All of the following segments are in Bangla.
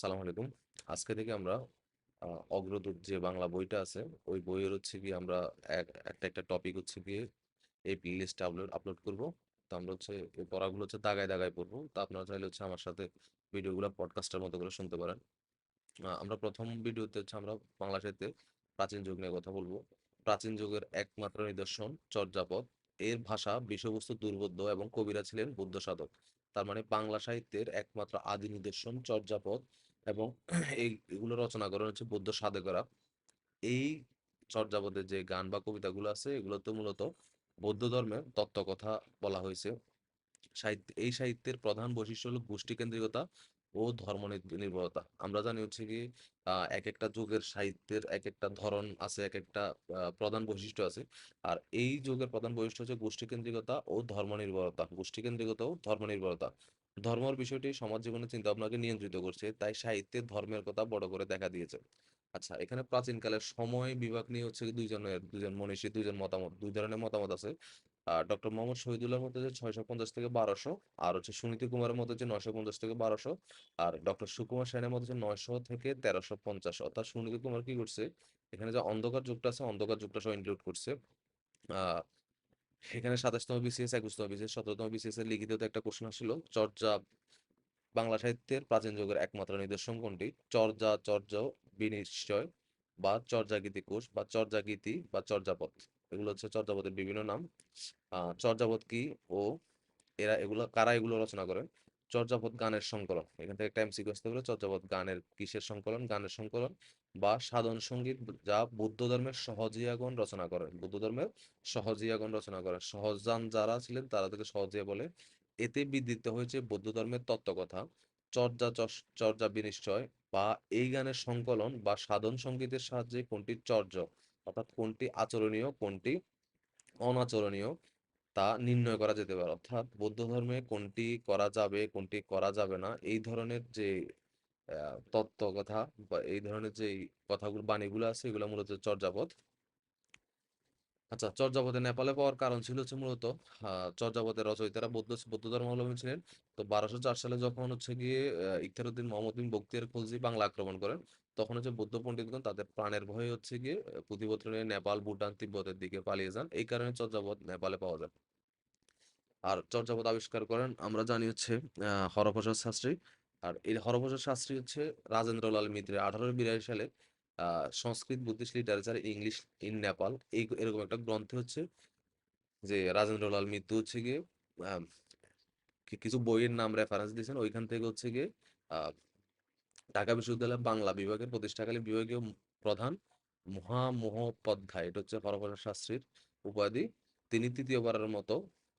সালাম আলাইকুম। আজকে থেকে আমরা অগ্রদূত যে বাংলা বইটা আছে, ওই বইয়ের হচ্ছে কি আমরা একটা একটা টপিক হচ্ছে গিয়ে এই প্লে লিস্টে আপলোড আপলোড করব। তো আমরা হচ্ছে, এই পড়াগুলো হচ্ছে দাগায় দাগায় পড়ব। তো আপনারা চাইলে হচ্ছে আমার সাথে ভিডিওগুলো পডকাস্টের মতো করে শুনতে পারেন। আমরা প্রথম ভিডিওতে হচ্ছে আমরা বাংলা সাহিত্যে প্রাচীন যুগ নিয়ে কথা বলব। প্রাচীন যুগের একমাত্র নিদর্শন চর্যাপদ। এর ভাষা বিষয়বস্তু দুর্বোধ্য এবং কবিরা ছিলেন বুদ্ধ সাধক তার মানে বাংলা সাহিত্যের একমাত্র আদি নিদর্শন, চর্যাপদ এবং এইগুলো এগুলো রচনা করেন হচ্ছে বৌদ্ধ সাধকেরা। এই চর্যাপদের যে গান বা কবিতাগুলো আছে, এগুলোতে মূলত বৌদ্ধ ধর্মের তত্ত্বকথা বলা হয়েছে। সাহিত্য, এই সাহিত্যের প্রধান বৈশিষ্ট্য হলো গোষ্ঠীকেন্দ্রিকতা ও ধর্ম নির্ভরতা। আমরা জানি হচ্ছে কি এক একটা যুগের সাহিত্যের এক একটা ধরন আছে এক একটা প্রধান বৈশিষ্ট্য আছে। আর এই যুগের প্রধান বৈশিষ্ট্য হচ্ছে গোষ্ঠীকেন্দ্রিকতা ও ধর্ম নির্ভরতা। গোষ্ঠীকেন্দ্রিকতা ও ধর্ম নির্ভরতা। ধর্মের বিষয়টি সমাজ জীবনের চিন্তা ভাবনাকে নিয়ন্ত্রিত করছে, তাই সাহিত্যে ধর্মের কথা বড় করে দেখা দিয়েছে। আচ্ছা এখানে প্রাচীনকালের সময় বিভাগ নিয়ে হচ্ছে দুইজনের, দুইজন মনীষী, দুইজন মতামত, দুই ধরনের মতামত আছে। ডক্টর মোহাম্মদ শহীদুল্লাহর মধ্যে যে ছয়শো পঞ্চাশ থেকে বারোশো, আর হচ্ছে সুনীতি কুমারের মধ্যে যে নয়শো পঞ্চাশ থেকে বারোশো, আর ডক্টর সুকুমার সেনের মধ্যে যে নয়শো থেকে তেরোশো পঞ্চাশ, অর্থাৎ সুনীতি কুমার কি করছে, এখানে যে অন্ধকার যুগটা আছে, অন্ধকার যুগটা সহ ইনক্লুড করছে। এখানে সাতাশতম বিসিএস একুশতম বিসিএস সতেরোতম বিসিএস এর লিখিত একটা কোশ্চেন আসছিল, চর্যা বাংলা সাহিত্যের প্রাচীন যুগের একমাত্র নিদর্শন কোনটি? চর্যা, চর্য, বিনিশ্চয় বা চর্যাগীতি কোষ বা চর্যাগীতি বা চর্যাপদ। এগুলো হচ্ছে চর্যাপদের বিভিন্ন নাম। চর্যাপদ কি, ও, এরা এগুলো, কারা এগুলো রচনা করে? চর্যাপদ গানের সংকলন। এখান থেকে এমসিকিউ আসতে পারে। চর্যাপদ গানের কিসের সংকলন? গানের সংকলন বা সাধন সংগীত যা বৌদ্ধ ধর্মের সহজিয়াগণ রচনা করেন বৌদ্ধ ধর্মের সহজিয়াগণ রচনা করেন সহজান যারা ছিলেন, তারা থেকে সহজিয়া বলে। এতে বিদিত হয়েছে বৌদ্ধ ধর্মের তত্ত্বকথা। চর্যা চর্যা বিনিশ্চয় বা এই গানের সংকলন বা সাধন সঙ্গীতের সাহায্যে কোনটি চর্য? অর্থাৎ কোনটি আচরণীয় কোনটি অনাচরণীয় তা নির্ণয় করা যেতে পারে। অর্থাৎ বৌদ্ধ ধর্মে কোনটি করা যাবে কোনটি করা যাবে না এই ধরনের যে তত্ত্ব কথা বা এই ধরনের যে কথাগুলো বাণীগুলো আছে এগুলো মূলত চর্যাপদ। আচ্ছা চর্যাপদে নেপালে পাওয়ার কারণ ছিল হচ্ছে মূলত চর্যাপদের রচয়িতারা বৌদ্ধ বৌদ্ধ ধর্মাবলম্বী ছিলেন। তো বারোশো চার সালে যখন হচ্ছে গিয়ে আহ, ইখতিয়ারউদ্দিন মোহাম্মদ বিন বখতিয়ার খলজি বাংলা আক্রমণ করেন তখন হচ্ছে বৌদ্ধ পণ্ডিতগণ তাদের প্রাণের ভয়ে হচ্ছে গিয়ে পুঁথিপত্র নিয়ে নেপাল, ভুটান, তিব্বতের দিকে পালিয়ে যান। এই কারণে চর্যাপদ নেপালে পাওয়া যায়। আর চর্যাপদ আবিষ্কার করেন, আমরা জানি হচ্ছে হরপ্রসাদ শাস্ত্রী। আর এই হরপ্রসাদ শাস্ত্রী হচ্ছে রাজেন্দ্রলাল মিত্রের আঠারোশো বিরাশি সালে Sanskrit Buddhist literature English in Nepal. এই এরকম একটা গ্রন্থে হচ্ছে যে রাজেন্দ্রলাল মিত্র হচ্ছে গিয়ে কিছু বইয়ের নাম রেফারেন্স দিয়েছেন। ওইখান থেকে হচ্ছে গিয়ে ঢাকা বিশ্ববিদ্যালয় বাংলা বিভাগের প্রতিষ্ঠাকালীন বিভাগীয় প্রধান মহামহোপাধ্যায়। এটা হচ্ছে হরপ্রসাদ শাস্ত্রীর উপাধি। তিনি তৃতীয়বারের মতো,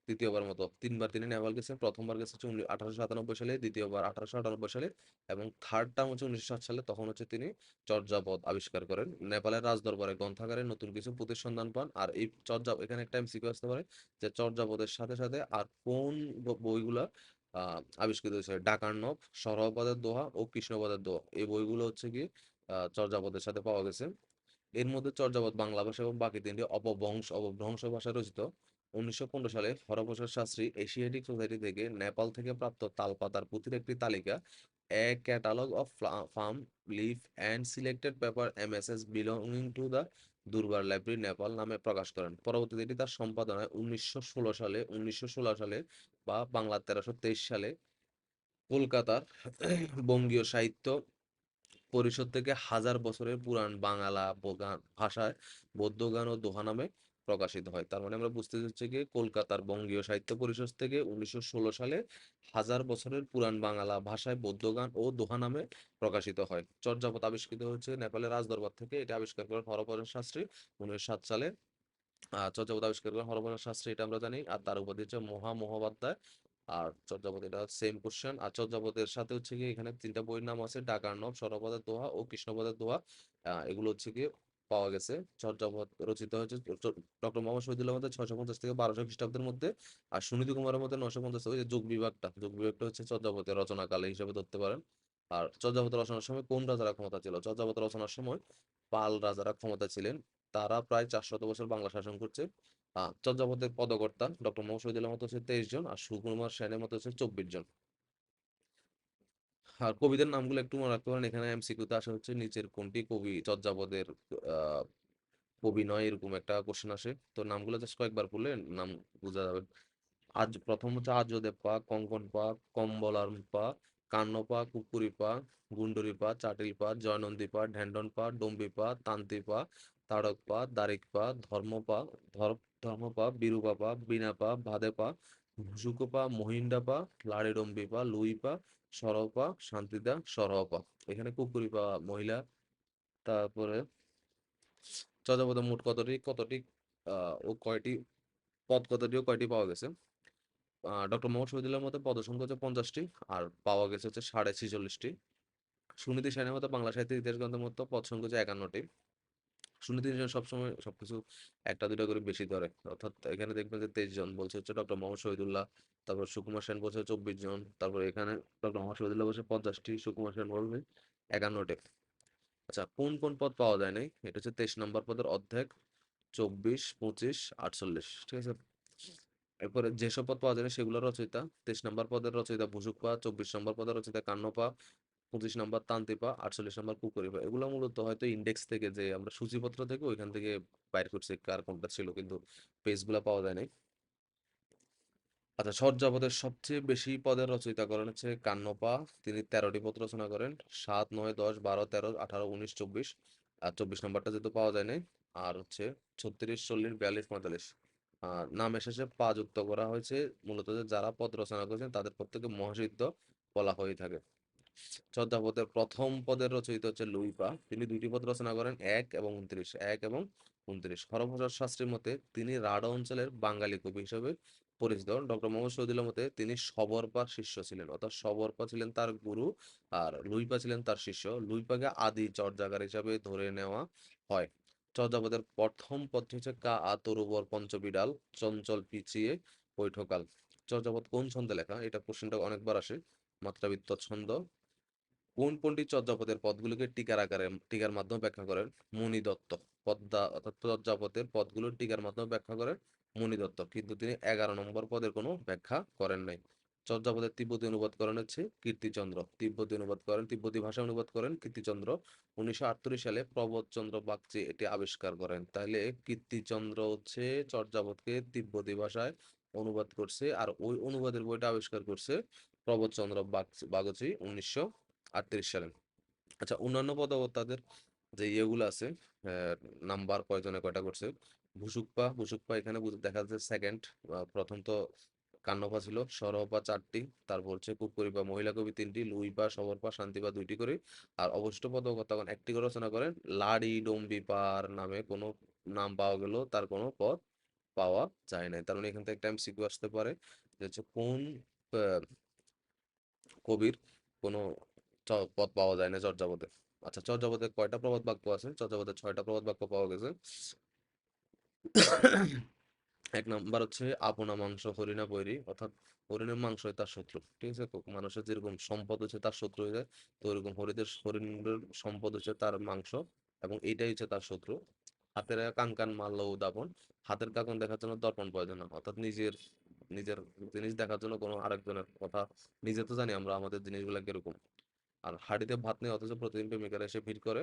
তৃতীয়বার মতো, তিনবার তিনি নেপাল গেছেন। প্রথমবার গেছে হচ্ছে আঠারোশো সাতানব্বই সালে, দ্বিতীয়বার আঠারোশো আটানব্বই সালে এবং থার্ড টার্ম হচ্ছে উনিশশো সাত সালে। তখন হচ্ছে তিনি চর্যাপদ আবিষ্কার করেন। নেপালের রাজদরবারে গ্রন্থাগারে নতুন কিছু প্রতিসন্ধান পান। আর এই চর্যা, এখানে একটা এমসিকিউ আসতে পারে যে চর্যাপদের সাথে সাথে আর কোন বইগুলা আবিষ্কৃত হয়েছে ডাকার্ণব সরহপদের দোহা ও কৃষ্ণপদের দোহা। এই বইগুলো হচ্ছে কি চর্যাপদের সাথে পাওয়া গেছে। এর মধ্যে চর্যাপদ বাংলা ভাষা এবং বাকি তিনটি অপভ্রংশ অপভ্রংশ ভাষায় রচিত। উনিশশো পনেরো সালে হরপ্রসাদ শাস্ত্রী এশিয়াটিক সোসাইটি থেকে নেপাল থেকে প্রাপ্ত তালপাতার পুঁথির একটি তালিকা a catalogue of palm leaf and selected paper M S S belonging to the Durbar library Nepal নামে প্রকাশ করেন। পরবর্তীতে এটি তার সম্পাদনায় উনিশশো ষোলো সালে, উনিশশো ষোলো সালে বা বাংলা তেরোশো সালে। কলকাতার বঙ্গীয় সাহিত্য পরিষদ থেকে হাজার বছরের পুরাণ বাংলা ভাষায় বৌদ্ধ গান ও দোহা নামে প্রকাশিত হয়। তার মানে আমরা বুঝতে হচ্ছে কি কলকাতার বঙ্গীয় সাহিত্য পরিষদ থেকে উনিশশো ষোলো সালে হাজার বছরের পুরাণ বাংলা ভাষায় বৌদ্ধ গান ও দোহা নামে প্রকাশিত হয়। চর্যাপদ আবিষ্কৃত হচ্ছে নেপালের রাজদরবার থেকে। এটা আবিষ্কার করেন হরপ্রসাদ শাস্ত্রী উনিশশো সাত সালে। চর্যাপদ আবিষ্কার করেন হরপ্রসাদ শাস্ত্রী এটা আমরা জানি। আর তার উপাধি হচ্ছে মহা মহোপাধ্যায়। আর চর্যাপদ এটা সেম কোশ্চেন আর চর্যাপদের সাথে হচ্ছে কি এখানে তিনটা বইয়ের নাম আছে ডাকার নব, সরপদের দোহা ও কৃষ্ণপদের দোহা। এগুলো হচ্ছে কি পাওয়া গেছে। রচিত হয়েছে। ডক্টর মোহাম্মদ শহীদুল্লাহ মধ্যে ছয়শো পঞ্চাশ থেকে বারোশো খ্রিস্টাব্দের মধ্যে আর সুনীতি কুমারের মধ্যে নশো পঞ্চাশ যে যোগ বিভাগটা যোগ বিভাগটা হচ্ছে চর্যাপদের রচনাকালে হিসেবে ধরতে পারেন। আর চর্যাপদ রচনার সময় কোন রাজারা ক্ষমতা ছিল? চর্যাপদ রচনার সময় পাল রাজারা ক্ষমতা ছিলেন। তারা প্রায় চারশত বছর বাংলা শাসন করছে। আহ চর্যাপদের পদকর্তা ডক্টর মোহাম্মদ শহীদুল্লাহ মতো হচ্ছে তেইশ জন আর সুকুমার সেনের মতো হচ্ছে চব্বিশ জন। আর কবিদের নামগুলো একটু মনে রাখতে পারেন। এখানে এমসিকিউতে আসা হচ্ছে, নিচের কোনটি কবি চর্যাপদের কবি নয় এরকম একটা কোশ্চেন আসে। তো নামগুলো জাস্ট কয়েকবার পড়লে নাম বোঝা যাবে। আজ প্রথম হচ্ছে আর্যদেব পা কঙ্কন পা কম্বলার পা কান্নপা কুকুরি পা গুন্ডুরি পা চাটিল পা জয়নন্দী পা ঢেন্ডন পা ডম্বি পা তান্তি পা তাড়ক পা দারিক পা ধর্ম পা ধর- ধর্ম পা বিরূপা পা বিনা পা ভাদে পা ভুসুক পা মহিন্ডা পা লাড়িডম্বি পা লুই পা সরহ পা শান্তিদা সরহ পা এখানে কুকুরি পা মহিলা, তারপরে চর্যাপদ মোট কতটি কতটি ও কয়টি, পদ কতটি ও কয়টি পাওয়া গেছে? ডক্টর মোহাম্মদ শহীদুল্লাহর মতে পদসংখ্যা হচ্ছে পঞ্চাশটি, আর পাওয়া গেছে হচ্ছে সাড়ে ছেচল্লিশটি। সুনীতি সেনের মতো বাংলা সাহিত্যের ইতিহাস গ্রন্থের মতো পদ সংখ্যা হচ্ছে একান্নটি। সুনীতি সেন সবসময় সবকিছু একটা দুটা করে বেশি ধরে। অর্থাৎ এখানে দেখবেন যে তেইশ জন বলছে হচ্ছে ডক্টর মোহাম্মদ শহীদুল্লাহ, তারপর সুকুমার সেন বলছে চব্বিশ জন, তারপর এখানে ডক্টর মোহাম্মদ শহীদুল্লাহ বলছে পঞ্চাশটি, সুকুমার সেন বলছে একান্নটি। আচ্ছা কোন কোন পদ পাওয়া যায় নাই? এটা হচ্ছে তেইশ নম্বর পদের অর্ধেক, চব্বিশ, পঁচিশ, আটচল্লিশ, ঠিক আছে? এরপরে যেসব পদ পাওয়া যায় না সেগুলো রচয়িতা, তেইশ নম্বর পদের রচয়িতা ভুসুকপা চব্বিশ নম্বর পদের রচয়িতা কান্নপা পঁচিশ নম্বর তান্তিপা আটচল্লিশ নম্বর কুকুরিপা এগুলো মূলত হয়তো ইন্ডেক্স থেকে যে আমরা সূচিপত্র থেকে ওইখান থেকে বাইর করছি কার কোনটা ছিল, কিন্তু পেজগুলো পাওয়া যায় নাই। আচ্ছা সৎযাবতের সবচেয়ে বেশি পদের রচয়িতা করেন হচ্ছে কান্নপা। তিনি তেরোটি পদ রচনা করেন, সাত, নয়, দশ, বারো, তেরো, আঠারো, উনিশ, চব্বিশ। আর চব্বিশ নম্বরটা যেহেতু পাওয়া যায় নাই, আর হচ্ছে ছত্রিশ, চল্লিশ, বিয়াল্লিশ, পঁয়তাল্লিশ। নামের শেষে পা যুক্ত করা হয়েছে। মূলত যারা পদ রচনা করেছেন, তাদের প্রত্যেকে মহাসিদ্ধ বলা হয়ে থাকে। চর্যাপদের প্রথম পদের রচয়িতা হচ্ছে লুইপা। তিনি দুইটি পদ রচনা করেন, এক এবং উনত্রিশ। এক এবং উনত্রিশ। হরপ্রসাদ শাস্ত্রীর মতে তিনি রাঢ় অঞ্চলের বাঙালি কবি হিসেবে পরিচিত। ডক্টর মোহাম্মদ শহীদুল্লাহ মতে তিনি সবরপার শিষ্য ছিলেন, অর্থাৎ সবরপা ছিলেন তার গুরু আর লুইপা ছিলেন তার শিষ্য। লুইপাকে আদি চর্যাকার হিসাবে ধরে নেওয়া হয়। চর্যাপদের প্রথম পদটি হচ্ছে কা আ তরুবর পঞ্চবিড়াল, চঞ্চল পিছিয়ে বৈঠকাল। চর্যাপদ কোন ছন্দে লেখা? এটা কোশ্চেনটা অনেকবার আসে। মাত্রাবৃত্ত ছন্দ। কোন পণ্ডিত চর্যাপদের পদগুলোকে টিকার আকারে, টিকার মাধ্যমে ব্যাখ্যা করেন? মণি দত্ত। পদ্মা, অর্থাৎ চর্যাপদের পদগুলো টিকার মাধ্যমে ব্যাখ্যা করেন মণি দত্ত। কিন্তু তিনি এগারো নম্বর পদের কোনো ব্যাখ্যা করেন নাই। চর্যাপদের তিব্বতী অনুবাদ করেন হচ্ছে কীর্তিচন্দ্র। তিব্বতী অনুবাদ করেন, তিব্বতী ভাষা অনুবাদ করেন কীর্তিচন্দ্র। উনিশশো আটত্রিশ সালে প্রবোধচন্দ্র বাগচি এটি আবিষ্কার করেন। তাহলে কীর্তিচন্দ্র হচ্ছে চর্যাপদকে তিব্বতী ভাষায় অনুবাদ করছে, আর ওই অনুবাদের বইটা আবিষ্কার করছে প্রবোধচন্দ্র বাগচি উনিশশো আটত্রিশ সালে। আচ্ছা অন্যান্য পদবর্তাদের যে ইয়েগুলো আছে নাম্বার কয়জনে কয়টা করছে? ভুসুকপা ভুসুকপা এখানে দেখা যাচ্ছে সেকেন্ড প্রথম তো কান্নপা ছিল, সরহপা চারটি, তারপর হচ্ছে কুকুরিপা মহিলা কবি তিনটি, লুইপা, সবরপা, শান্তিপা দুইটি করে। আর অবশিষ্ট পদকর্তাগণ একটি করে রচনা করেন লাড়ি ডম্বিপার নামে কোনো নাম পাওয়া গেল তার কোনো পদ পাওয়া যায় নাই। তার মানে এখান থেকে একটা এমসিকিউ আসতে পারে যে হচ্ছে কোন কবির কোনো পদ পাওয়া যায় না চর্যাপদে আচ্ছা চর্যাপদে কয়টা প্রবাদ বাক্য আছে? চর্যাপদে ছয়টা প্রবাদ বাক্য পাওয়া গেছে। এক নাম্বার হচ্ছে, আপনা মাংস, হরিণা বৈরী, অর্থাৎ হরিণের মাংসই তার শত্রু, ঠিক আছে? মানুষের যেরকম সম্পদ হচ্ছে তার শত্রু হয়ে যায়, তো ওরকম হরিণের হরিণের সম্পদ হচ্ছে তার মাংস, এবং এইটাই হচ্ছে তার শত্রু। হাতের কাঙ্কান মাল্য উদাপন হাতের কাঙ্কন দেখার জন্য দর্পণ প্রয়োজন অর্থাৎ নিজের নিজের জিনিস দেখার জন্য কোনো আরেকজনের কথা, নিজে তো জানি আমরা, আমাদের জিনিসগুলো কীরকম। আর হাঁড়িতে ভাত নেই, অথচ প্রতিদিন প্রেমিকারা এসে ভিড় করে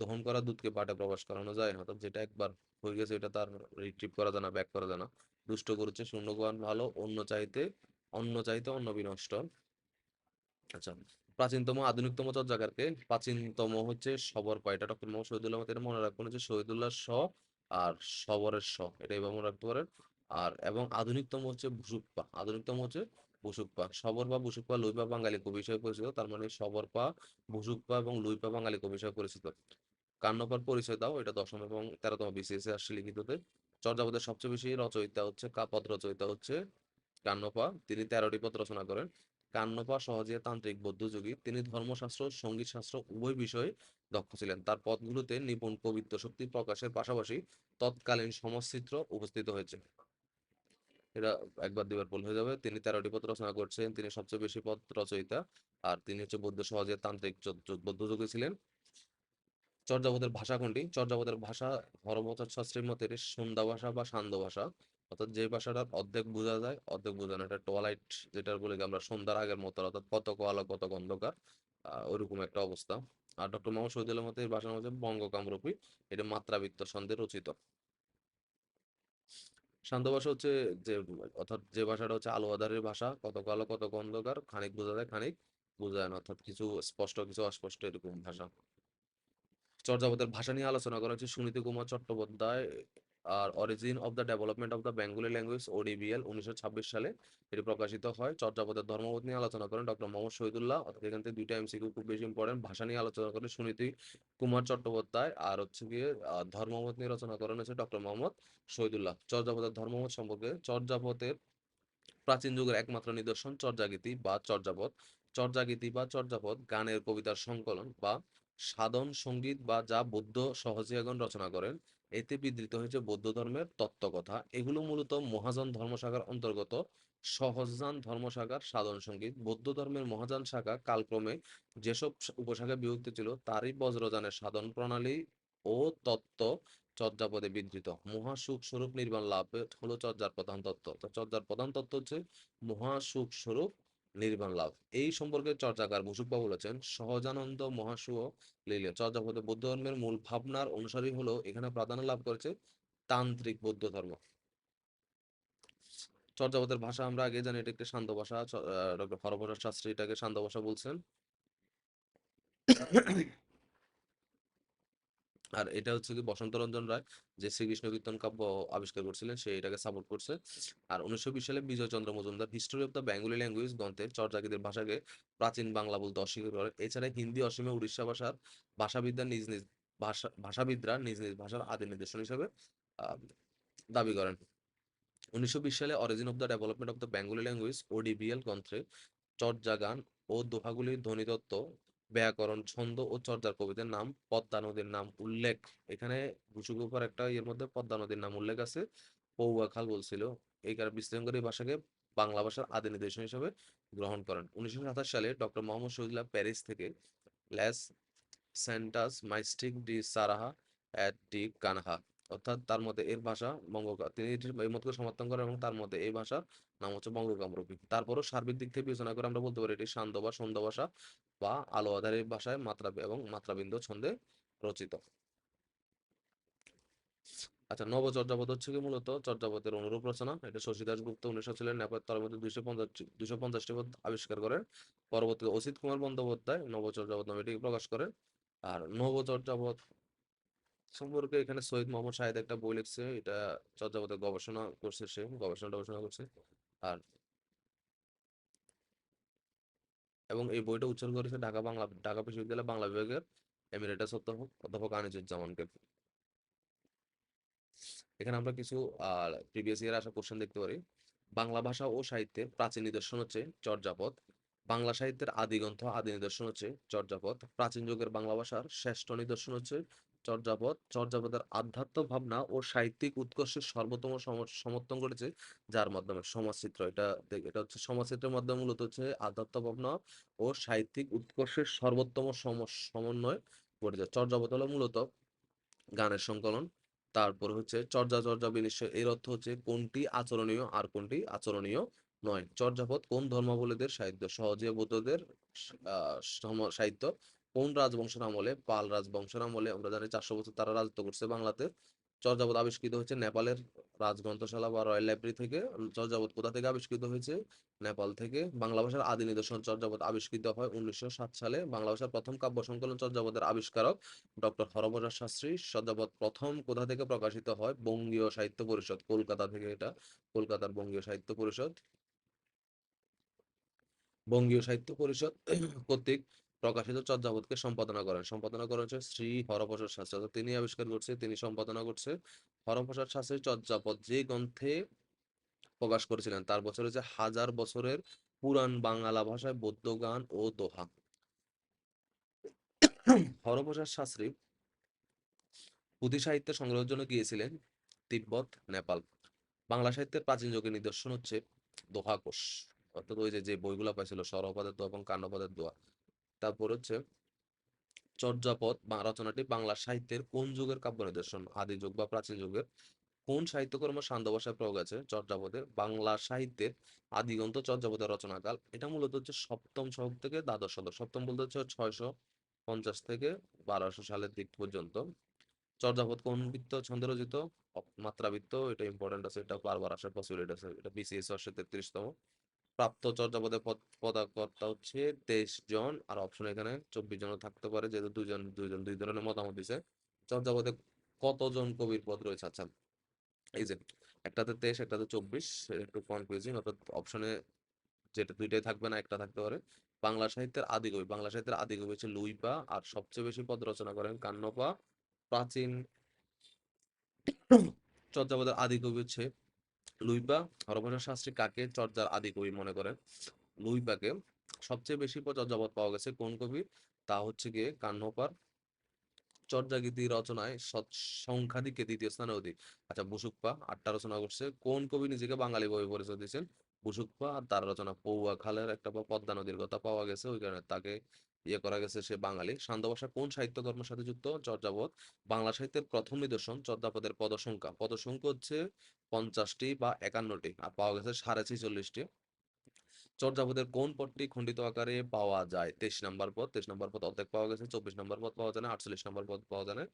দহন করা দুধকে বাটে প্রবেশ করানো যায় অর্থাৎ যেটা একবার হয়ে গেছে, এটা তার রিট্রিভ করা যায় না ব্যাক করা যায় না। দুষ্ট করছে শূন্যগান ভালো, অন্য চাইতে অন্য চাইতে অন্য বিনষ্ট। আচ্ছা প্রাচীনতম, আধুনিকতম চর্যাকারকে প্রাচীনতম হচ্ছে সবর পা। এটা ডক্টর মোহাম্মদ শহীদুল্লাহ এটা মনে রাখবেন হচ্ছে শহীদুল্লাহ স আর সবরের স, এটা এভাবে মনে রাখতে পারেন। আর, এবং আধুনিকতম হচ্ছে ভুসুপ্পা আধুনিকতম হচ্ছে ভুসুকপা সবর বা ভুসুকপা লুইপা বাঙালি কবি হিসেবে পরিচিত। তার মানে সবর পা ভুসুকপা এবং লুইপা বাঙালি কবি হিসেবে পরিচিত। কান্নপার পরিচয় দাও, এটা দশম এবং তেরোতম বিসিএস এ আসছে লিখিততে। চর্যাপদের সবচেয়ে বেশি রচয়িতা হচ্ছে কা পদ রচয়িতা হচ্ছে কান্নপা। তিনি তেরোটি পদ রচনা করেন। কান্নপা সহজে তান্ত্রিক, বৌদ্ধযোগী। তিনি ধর্মশাস্ত্র সংগীত শাস্ত্র উভয় বিষয়ে দক্ষ ছিলেন। তার পদগুলোতে নিপুণ কবিত্ব শক্তি প্রকাশের পাশাপাশি তৎকালীন সমাজচিত্র উপস্থিত হয়েছে। এটা একবার দুবার ভুল হয়ে যাবে। তিনি তেরোটি পদ রচনা করছেন, তিনি সবচেয়ে বেশি পদ রচয়িতা। আর তিনি হচ্ছে বৌদ্ধ সমাজে তান্ত্রিক য- য- বৌদ্ধযোগী ছিলেন। চর্যাপদের ভাষা কোনটি? চর্যাপদের ভাষা হরপ্রসাদ শাস্ত্রীর মতে সন্ধ্যা ভাষা বা সান্ধ্য ভাষা। অর্থাৎ যে ভাষাটার অর্ধেক বোঝা যায়, অর্ধেক বোঝা না। এটা টুয়ালাইট যেটা বলে আমরা সন্ধ্যার আগের মতো, অর্থাৎ কতক আলো কতক অন্ধকার ওইরকম একটা অবস্থা। আর ডক্টর মোহাম্মদ শহীদুল্লাহ মতে এই ভাষার মধ্যে বঙ্গ কামরূপী এটা মাত্রাবৃত্ত ছন্দে রচিত। শান্ত ভাষা হচ্ছে যে, অর্থাৎ যে ভাষাটা হচ্ছে আলো আধারের ভাষা, কত কালো, কত অন্ধকার, খানিক বোঝা যায়, খানিক বোঝা যায় না। অর্থাৎ কিছু স্পষ্ট, কিছু অস্পষ্ট এরকম ভাষা। চর্যাপদের ভাষা নিয়ে আলোচনা করা হচ্ছে সুনীতি কুমার চট্টোপাধ্যায় আর origin of the development of the Bengali language ODBL উনিশশো ছাব্বিশ সালে এটি প্রকাশিত হয়। চর্যাপদের ধর্মবোধ নিয়ে আলোচনা করেন ডক্টর মোহাম্মদ শহীদুল্লাহ। অর্থাৎ এখান থেকে দুইটা এমসিকিউ খুব বেশি ইম্পর্টেন্ট ভাষা নিয়ে আলোচনা করেন সুনীতি কুমার চট্টোপাধ্যায়। আর হচ্ছে গিয়ে ধর্মমত নিয়ে রচনা করেন হচ্ছে ডক্টর মোহাম্মদ শহীদুল্লাহ। চর্যাপদের ধর্মমত সম্পর্কে চর্যাপদের প্রাচীন যুগের একমাত্র নিদর্শন চর্যাগীতি বা চর্যাপদ। চর্যাগীতি বা চর্যাপদ গানের কবিতার সংকলন বা সাধন, সংগীত বা যা বৌদ্ধ সহজিয়াগণ রচনা করেন। এতে বিধৃত হয়েছে বৌদ্ধ ধর্মের তত্ত্বকথা। এগুলো মূলত মহাযান ধর্মশাখার অন্তর্গত। সহজান ধর্মশাখার সাধন সংগীত। বৌদ্ধ ধর্মের মহাযান শাখা কালক্রমে যেসব উপশাখায় বিভক্ত ছিল, তারই বজ্রযানের সাধন প্রণালী ও তত্ত্ব চর্যাপদে বিধৃত। মহাসুখ স্বরূপ নির্বাণ লাভ হলো চর্যার প্রধান তত্ত্ব। চর্যার প্রধান তত্ত্ব হচ্ছে মহাসুখ স্বরূপ নির্বাণ লাভ। এই সম্পর্কে চর্চাকার মুসুকবা বলেছেন, সহজানন্দ মহাসুখ লীলে বলতে বৌদ্ধ ধর্মের মূল ভাবনার অনুসারী হলো, এখানে প্রাধান্য লাভ করেছে তান্ত্রিক বৌদ্ধ ধর্ম। চর্যাপদের ভাষা আমরা আগে জানি, এটা একটি শান্ত ভাষা ডক্টর হরপ্রসাদ শাস্ত্রী এটাকে শান্ত ভাষা বলছেন। আর এটা হচ্ছে কি বসন্ত রঞ্জন রায়, যে শ্রীকৃষ্ণ কীর্তন কাব্য আবিষ্কার করছিলেন, সে এটাকে সাপোর্ট করছে। আর উনিশশো বিশ সালে Bijay Chandra Majumdar history of the Bengali language গ্রন্থে চর্যাগীদের ভাষাকে প্রাচীন বাংলা বলতে অস্বীকার করে এছাড়া হিন্দি, অসীমে উড়িষ্যা ভাষার ভাষাবিদ্যা নিজ নিজ ভাষা, ভাষাবিদরা নিজ নিজ ভাষার আদি নির্দেশন হিসেবে দাবি করেন। উনিশশো বিশ সালে origin of the development of the Bengali language ODBL গ্রন্থে চর্যা গান ও দোহাগুলির ধ্বনিতত্ত্ব ব্যাকরণ, ছন্দ ও চর্যার কবিদের নাম, পদ্মা নদীর নাম উল্লেখ। এখানে ঘুষুক একটা ইয়ের মধ্যে পদ্মা নদীর নাম উল্লেখ আছে। পৌয়াখাল বলছিল। এই কারণে বিশ্লেষণ ভাষাকে বাংলা ভাষার আদি নির্দেশন হিসেবে গ্রহণ করেন। উনিশশো সাতাশ সালে ডক্টর মোহাম্মদ শহীদুল্লাহ প্যারিস থেকে ল্যাস সেন্টাস মাইস্টিক ডি সারাহা অ্যাট ডি কানহা অর্থাৎ তার মধ্যে এর ভাষা বঙ্গ তিনি এই মতকে সমর্থন করেন এবং তার মধ্যে এই ভাষার নাম হচ্ছে বঙ্গকামরূপী। তারপরও সার্বিক দিক থেকে বিবেচনা করে আমরা বলতে পারি এটি শান্ত বা সন্ধ্যা ভাষা বা আলো আধারের ভাষায় মাত্রা এবং মাত্রাবিন্দু ছন্দে রচিত। আচ্ছা নবচর্যাপদ হচ্ছে কি মূলত? চর্যাপদের অনুরূপ রচনা। এটা শশী দাশগুপ্ত উনিশশো ছিলেন নেপাল তার মধ্যে দুইশো পঞ্চাশ, দুইশো পঞ্চাশটি পদ আবিষ্কার করেন। পরবর্তীতে অসিত কুমার বন্দ্যোপাধ্যায় নবচর্যাপদ নামে এটি প্রকাশ করেন। আর নবচর্যাপদ সম্পর্কে এখানে সৈয়দ মোহাম্মদ শাহেদ একটা বই লিখছে। এটা চর্যাপদের গবেষণা করছে সে, গবেষণা গবেষণা করছে। আর এবং এই বইটা উচ্চারণ করেছে ঢাকা বাংলা, ঢাকা বিশ্ববিদ্যালয়, বাংলা বিভাগের এমিরেটাস অধ্যাপক অধ্যাপক আনিসুজ্জামানকে এখানে আমরা কিছু, আর প্রিভিয়াস ইয়ার আসা কোশ্চেন দেখতে পারি। বাংলা ভাষা ও সাহিত্যের প্রাচীন নিদর্শন হচ্ছে চর্যাপদ। বাংলা সাহিত্যের আদি গ্রন্থ আদি নিদর্শন হচ্ছে চর্যাপদ। প্রাচীন যুগের বাংলা ভাষার শ্রেষ্ঠ নিদর্শন হচ্ছে চর্যাপদ চর্যাপদের আধ্যাত্ম ভাবনা ও সাহিত্যিক উৎকর্ষের সর্বোত্তম সমর্থন করেছে যার মাধ্যমে সমাজচিত্র। এটা এটা হচ্ছে সমাজচিত্রের মাধ্যমে মূলত হচ্ছে আধ্যাত্ম ভাবনা ও সাহিত্যিক উৎকর্ষের সর্বোত্তম সম- সমন্বয় করেছে। চর্যাপদ হলো মূলত গানের সংকলন, তারপর হচ্ছে চর্যা চর্যা বিনিশ্চয়। এর অর্থ হচ্ছে কোনটি আচরণীয় আর কোনটি আচরণীয় নয়। চর্যাপদ কোন ধর্মাবলীদের সাহিত্য, সহজে বৌদ্ধদের সাহিত্য কোন রাজবংশের আমলে, পাল রাজবংশের আমলে আমরা জানি চারশো বছর তারা রাজত্ব করছে বাংলাতে। চর্যাপদ আবিষ্কৃত হচ্ছে নেপালের রাজগ্রন্থশালা বা রয়্যাল লাইব্রেরি থেকে। চর্যাপদ কোথা থেকে আবিষ্কৃত হয়েছে? নেপাল থেকে। বাংলা ভাষার আদি নিদর্শন চর্যাপদ আবিষ্কৃত হয় উনিশশো সাত সালে। বাংলা ভাষার প্রথম কাব্য সংকলন চর্যাপদের আবিষ্কারক ডক্টর হরপ্রসাদ শাস্ত্রী। চর্যাপদ প্রথম কোথা থেকে প্রকাশিত হয়? বঙ্গীয় সাহিত্য পরিষদ, কলকাতা থেকে এটা। কলকাতার বঙ্গীয় সাহিত্য পরিষদ। বঙ্গীয় সাহিত্য পরিষদ কর্তৃক প্রকাশিত চর্যাপদকে সম্পাদনা করেন। সম্পাদনা করেন হচ্ছে শ্রী হরপ্রসাদ শাস্ত্রী। অর্থাৎ তিনি আবিষ্কার করছে, তিনি সম্পাদনা করছে হরপ্রসাদ শাস্ত্রী চর্যাপদ যে গ্রন্থে প্রকাশ করেছিলেন, তার বছর হচ্ছে হাজার বছরের পুরাণ বাংলা ভাষায় বৌদ্ধ গান ও দোহা। হরপ্রসাদ শাস্ত্রী পুঁথি সাহিত্য সংগ্রহের জন্য গিয়েছিলেন তিব্বত, নেপাল। বাংলা সাহিত্যের প্রাচীন যুগের নিদর্শন হচ্ছে দোহা কোষ। অর্থাৎ ওই যে বইগুলা পাইছিল সরপদের দোয়া এবং কান্ডপদের দোয়া। তারপর হচ্ছে চর্যাপদ বা রচনাটি বাংলা সাহিত্যের কোন যুগের কাব্য নিদর্শন? আদি যুগ বা প্রাচীন যুগের। কোন সাহিত্যকর্ম সান্ধ্য ভাষায় প্রয়োগ আছে? চর্যাপদে বাংলা সাহিত্যের আদিগ্রন্থ চর্যাপদের রচনাকাল। এটা মূলত হচ্ছে সপ্তম শতক থেকে দ্বাদশ শতক। সপ্তম বলতে হচ্ছে ছয়শো পঞ্চাশ থেকে বারোশো সালের দিক পর্যন্ত। চর্যাপদ কোন বৃত্ত ছন্দে রচিত? মাত্রাবৃত্ত। এটা ইম্পর্টেন্ট আছে। এটা বারবার আসার পসিবিলিটি আছে। এটা বিসিএস আসছে তেত্রিশতম। প্রাপ্ত চর্যাপদের পদ, পদাকর্তা হচ্ছে তেইশ জন, আর অপশন এখানে চব্বিশ জনও থাকতে পারে, যেহেতু দুজন দুইজন, দুই ধরনের মতামত দিছে। চর্যাপদে কতজন কবির পদ রয়েছে? আচ্ছা এই যে, একটাতে তেইশ, একটাতে চব্বিশ একটু কনফিউজিং অর্থাৎ অপশনে যেটা দুইটাই থাকবে না, একটা থাকতে পারে। বাংলা সাহিত্যের আদি কবি, বাংলা সাহিত্যের আদি কবি হচ্ছে লুইপা আর সবচেয়ে বেশি পদ রচনা করেন কান্নপা। প্রাচীন চর্যাপদের আদি কবি হচ্ছে লুইপা, হরপ্রসাদ শাস্ত্রী কাকে চর্যার আদি কবি মনে করেন? লুইপাকে সবচেয়ে বেশি চর্যাপদ পাওয়া গেছে কোন কবি? তা হচ্ছে গিয়ে কান্নপার চর্যাগীতি রচনায় সৎ সংখ্যাদিকে দ্বিতীয় স্থানে অধিক আচ্ছা বুসুকপা, আটটা রচনা করছে। কোন কবি নিজেকে বাঙালি বলে পরিচয় দিয়েছেন? বুসুকপা, আর তার রচনা পৌয়া খালের একটা পদ্মা নদীর কথা পাওয়া গেছে, ওই কারণে তাকে ইয়ে করা গেছে সে বাঙালি। সান্ধ্য ভাষা কোন সাহিত্য কর্মের সাথে যুক্ত? চর্যাপদ। বাংলা সাহিত্যের প্রথম নিদর্শন চর্যাপদের পদসংখ্যা। পদসংখ্যা হচ্ছে পঞ্চাশটি বা একান্নটি, আর পাওয়া গেছে সাড়ে ছেচল্লিশটি। চর্যাপদের কোন পদটি খণ্ডিত আকারে পাওয়া যায়? তেইশ নম্বর পদ। তেইশ নম্বর পদ অর্ধেক পাওয়া গেছে, চব্বিশ নম্বর পদ পাওয়া যায় আটচল্লিশ নম্বর পদ পাওয়া যায়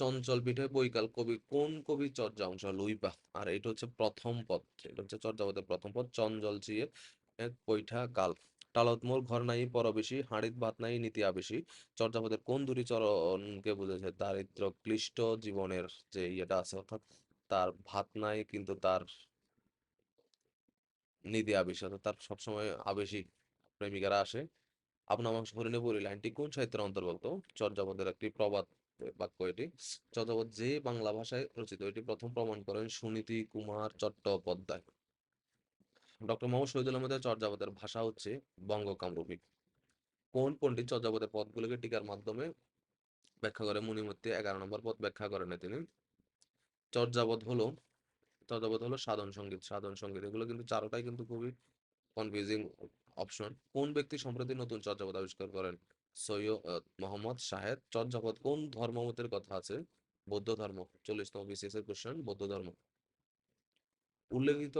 চঞ্চল পিঠে বৈকাল কবি কোন কবি চর্যা? অংশ লুইপা আর এটা হচ্ছে প্রথম পদ। এটা হচ্ছে চর্যাপদের প্রথম পদ। চঞ্চল চিয়ে এক বৈঠা কাল। টালত ঘর নাই পরবেশী হাঁড়িত ভাত নাই, নীতি আবেশী। চর্যাপদের কোন দুটি চরণকে বুঝেছে? দারিদ্র ক্লিষ্ট জীবনের যে ইয়েটা আছে, অর্থাৎ তার ভাত নাই, কিন্তু তার নিধি আবেশী, অর্থাৎ তার সবসময় আবেশী প্রেমিকারা আসে। আপনার মাংস হরিণে পড়ি লাইনটি কোন সাহিত্যের অন্তর্ভুক্ত? চর্যাপদের একটি প্রবাদ বাক্য এটি। চর্যাপদ যে বাংলা ভাষায় রচিত, এটি প্রথম প্রমাণ করেন সুনীতি কুমার চট্টোপাধ্যায়। ডক্টর মোহাম্মদ শহীদুল আহমেদের চর্যাপদের ভাষা হচ্ছে বঙ্গ কামরূপী কোন পণ্ডিত চর্যাপদের পদগুলোকে টিকার মাধ্যমে ব্যাখ্যা করে? মুনিমূর্তি এগারো নম্বর পদ ব্যাখ্যা করেন তিনি। চর্যাপদ হলো চর্যাপদ হলো সাধন সংগীত। সাধন সংগীত, এগুলো কিন্তু চারোটাই কিন্তু খুবই কনফিউজিং অপশন কোন ব্যক্তি সম্প্রতি নতুন চর্যাপদ আবিষ্কার করেন? সৈয়দ মোহাম্মদ শাহেদ। চর্যাপদ কোন ধর্মমতের কথা আছে? বৌদ্ধ ধর্ম। চল্লিশতম এর কোশ্চেন বৌদ্ধ ধর্ম। উল্লেখিত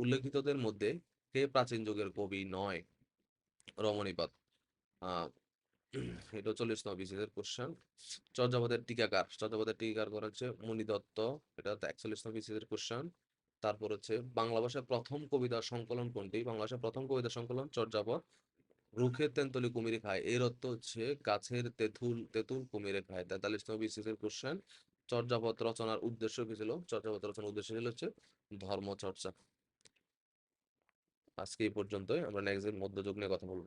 উল্লেখিতদের মধ্যে কে প্রাচীন যুগের কবি নয়? রমণীপাদ। আহ এটা বিসিএস এর কোশ্চেন টিকাকার। টিকাকার করা হচ্ছে মণি দত্ত এটা বিসিএস এর কোশ্চেন তারপর হচ্ছে বাংলা ভাষায় প্রথম কবিতা সংকলন কোনটি? বাংলা প্রথম কবিতা সংকলন চর্যাপদ। রুখে তেঁতুলি কুমিরে খায়। এর অর্থ হচ্ছে গাছের তেঁতুল তেঁতুল কুমিরে খায়। তেতাল্লিশতম বিসিএস এর কোশ্চেন চর্যাপদ রচনার উদ্দেশ্য কি ছিল? চর্যাপদ রচনার উদ্দেশ্য ছিল হচ্ছে ধর্মচর্চা। আজকে এই পর্যন্তই। আমরা নেক্সট মধ্যযুগ নিয়ে কথা বলব।